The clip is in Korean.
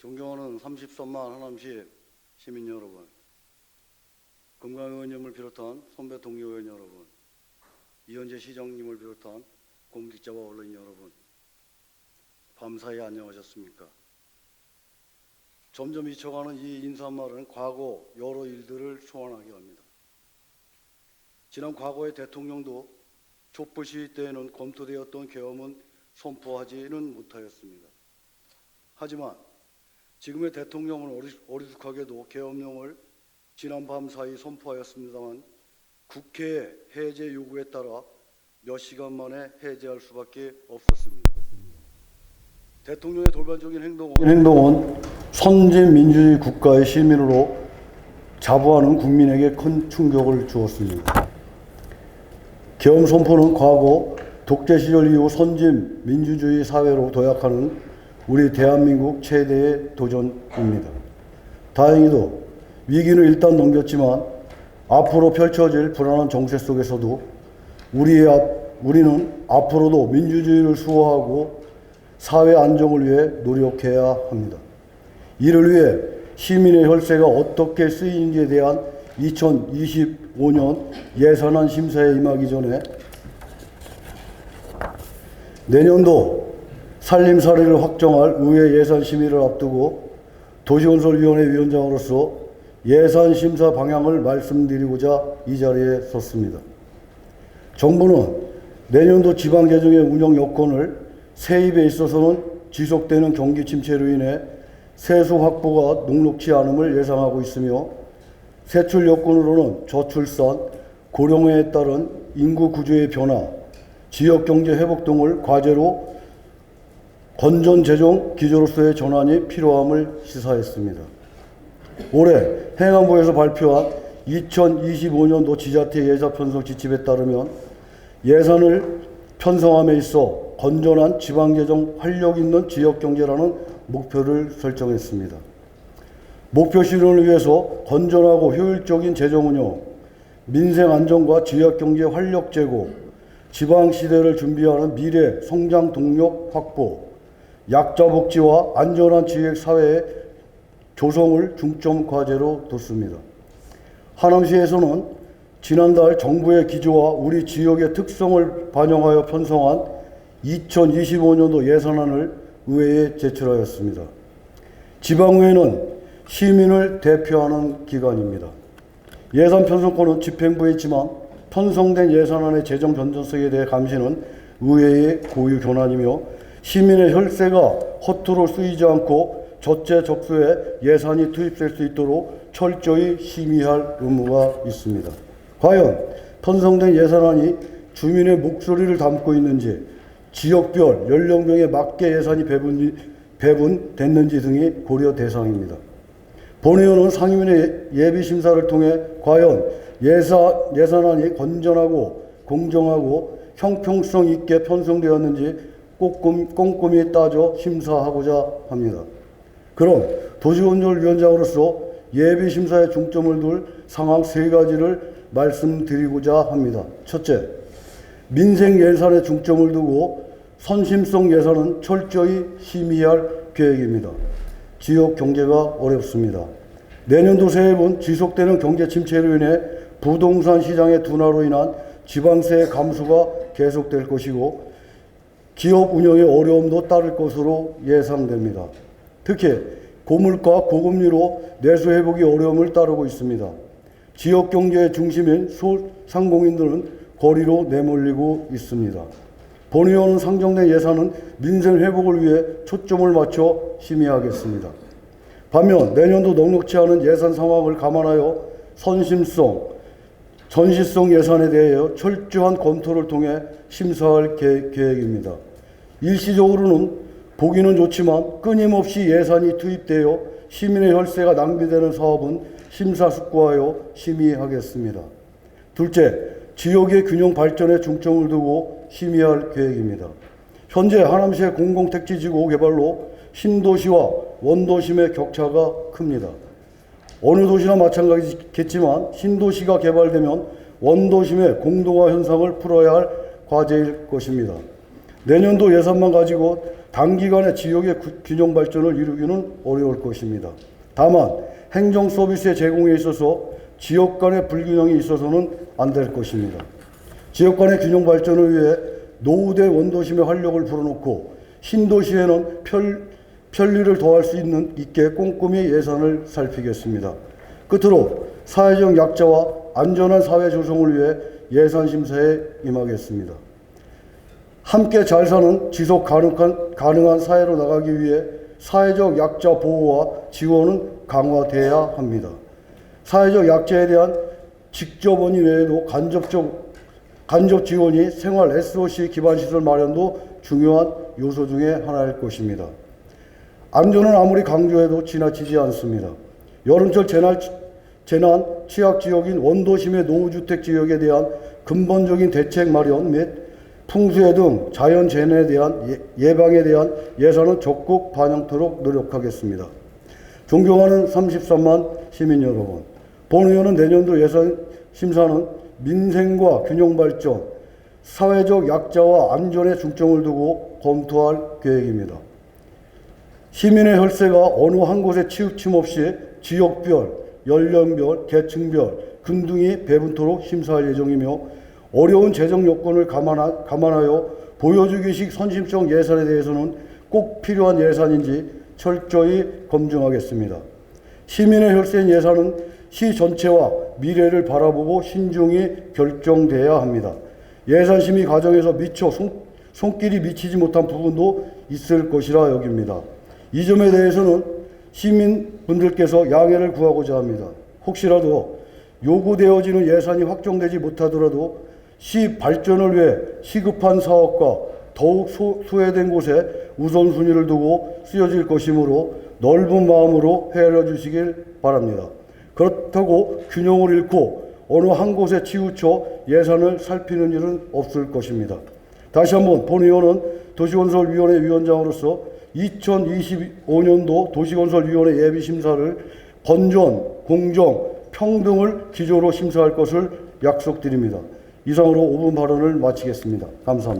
존경하는 33만 하남시 시민 여러분, 금강의원님을 비롯한 선배 동료 의원 여러분, 이현재 시장님을 비롯한 공직자와 언론인 여러분, 밤사이 안녕하셨습니까? 점점 잊혀가는 이 인사말은 과거 여러 일들을 소환하게 합니다. 지난 과거의 대통령도 촛불 시위 때에는 검토되었던 계엄은 선포하지는 못하였습니다. 하지만 지금의 대통령은 어리- 어리숙하게도 계엄령을 지난 밤 사이 선포하였습니다만 국회의 해제 요구에 따라 몇 시간 만에 해제할 수밖에 없었습니다. 대통령의 돌발적인 행동은, 행동은 선진 민주주의 국가의 시민으로 자부하는 국민에게 큰 충격을 주었습니다. 계엄 선포는 과거 독재 시절 이후 선진 민주주의 사회로 도약하는 우리 대한민국 최대의 도전입니다. 다행히도 위기는 일단 넘겼지만 앞으로 펼쳐질 불안한 정세 속에서도 우리의 앞, 우리는 앞으로도 민주주의를 수호하고 사회 안정을 위해 노력해야 합니다. 이를 위해 시민의 혈세가 어떻게 쓰이는지에 대한 2025년 예산안 심사에 임하기 전에 내년도 살림살이를 확정할 의회 예산 심의를 앞두고 도시건설위원회 위원장으로서 예산 심사 방향을 말씀드리고자 이 자리에 섰습니다. 정부는 내년도 지방재정의 운영 여건을 세입에 있어서는 지속되는 경기 침체로 인해 세수 확보가 녹록치 않음을 예상하고 있으며 세출 여건으로는 저출산, 고령화에 따른 인구 구조의 변화, 지역 경제 회복 등을 과제로 건전 재정 기조로서의 전환이 필요함을 시사했습니다. 올해 행안부에서 발표한 2025년도 지자체 예산 편성 지침에 따르면 예산을 편성함에 있어 건전한 지방재정 활력 있는 지역경제라는 목표를 설정했습니다. 목표 실현을 위해서 건전하고 효율적인 재정 운영, 민생 안정과 지역경제 활력 제고, 지방 시대를 준비하는 미래 성장 동력 확보, 약자 복지와 안전한 지역 사회의 조성을 중점 과제로 뒀습니다. 하남시에서는 지난달 정부의 기조와 우리 지역의 특성을 반영하여 편성한 2025년도 예산안을 의회에 제출하였습니다. 지방의회는 시민을 대표하는 기관입니다. 예산 편성권은 집행부에 있지만 편성된 예산안의 재정 변전성에 대해 감시는 의회의 고유 권한이며 시민의 혈세가 허투루 쓰이지 않고 적재적소에 예산이 투입될 수 있도록 철저히 심의할 의무가 있습니다. 과연 편성된 예산안이 주민의 목소리를 담고 있는지 지역별 연령병에 맞게 예산이 배분, 배분됐는지 등이 고려 대상입니다. 본회의원은 상임위의 예비 심사를 통해 과연 예산, 예산안이 건전하고 공정하고 형평성 있게 편성되었는지 꼼꼼, 꼼꼼 히 따져 심사하고자 합니다. 그럼 도시건설위원장으로서 예비 심사에 중점을 둘 상황 세 가지를 말씀드리고자 합니다. 첫째, 민생 예산에 중점을 두고 선심성 예산은 철저히 심의할 계획입니다. 지역 경제가 어렵습니다. 내년도 세입은 지속되는 경제 침체로 인해 부동산 시장의 둔화로 인한 지방세 감소가 계속될 것이고 기업 운영의 어려움도 따를 것으로 예상됩니다. 특히 고물가 고금리로 내수 회복이 어려움을 따르고 있습니다. 지역 경제의 중심인 소상공인들은 거리로 내몰리고 있습니다. 본의원은 상정된 예산은 민생 회복을 위해 초점을 맞춰 심의하겠습니다. 반면 내년도 넉넉치 않은 예산 상황을 감안하여 선심성, 전시성 예산에 대하여 철저한 검토를 통해 심사할 계- 계획입니다. 일시적으로는 보기는 좋지만 끊임없이 예산이 투입되어 시민의 혈세가 낭비되는 사업은 심사숙고하여 심의하겠습니다. 둘째, 지역의 균형 발전에 중점을 두고 심의할 계획입니다. 현재 하남시의 공공택지지구 개발로 신도시와 원도심의 격차가 큽니다. 어느 도시나 마찬가지겠지만 신도시가 개발되면 원도심의 공동화 현상을 풀어야 할 과제일 것입니다. 내년도 예산만 가지고 단기간에 지역의 구- 균형 발전을 이루기는 어려울 것입니다. 다만 행정 서비스의 제공에 있어서 지역 간의 불균형이 있어서는 안 될 것입니다. 지역 간의 균형 발전을 위해 노후대 원도심의 활력을 불어넣고 신도시에는 편, 편리를 더할 수 있는 있게 꼼꼼히 예산을 살피겠습니다. 끝으로 사회적 약자와 안전한 사회 조성을 위해 예산 심사에 임하겠습니다. 함께 잘 사는 지속 가능한, 가능한 사회로 나가기 위해 사회적 약자 보호와 지원은 강화돼야 합니다. 사회적 약자에 대한 직접 원의 외에도 간접적 간접 지원이 생활 SOC 기반 시설 마련도 중요한 요소 중에 하나일 것입니다. 안전은 아무리 강조해도 지나치지 않습니다. 여름철 재난, 재난 취약 지역인 원도심의 노후주택 지역에 대한 근본적인 대책 마련 및 풍수해 등 자연 재난에 대한 예- 예방에 대한 예산은 적극 반영토록 노력하겠습니다. 존경하는 33만 시민 여러분, 본의원은 내년도 예산 심사는 민생과 균형 발전, 사회적 약자와 안전에 중점을 두고 검토할 계획입니다. 시민의 혈세가 어느 한 곳에 치우침 없이 지역별, 연령별, 계층별, 금등이 배분토록 심사할 예정이며 어려운 재정 여건을 감안하, 감안하여 보여주기식 선심성 예산에 대해서는 꼭 필요한 예산인지 철저히 검증하겠습니다. 시민의 혈세인 예산은 시 전체와 미래를 바라보고 신중히 결정돼야 합니다. 예산 심의 과정에서 미처 손, 손길이 미치지 못한 부분도 있을 것이라 여깁니다. 이 점에 대해서는 시민분들께서 양해를 구하고자 합니다. 혹시라도 요구되어지는 예산이 확정되지 못하더라도 시 발전을 위해 시급한 사업과 더욱 소, 소외된 곳에 우선순위를 두고 쓰여질 것이므로 넓은 마음으로 헤아려 주시길 바랍니다. 그렇다고 균형을 잃고 어느 한 곳에 치우쳐 예산을 살피는 일은 없을 것입니다. 다시 한번 본 의원은 도시건설위원회 위원장으로서 2025년도 도시건설위원회 예비심사를 건전, 공정, 평등을 기조로 심사할 것을 약속드립니다. 이상으로 5분 발언을 마치겠습니다. 감사합니다.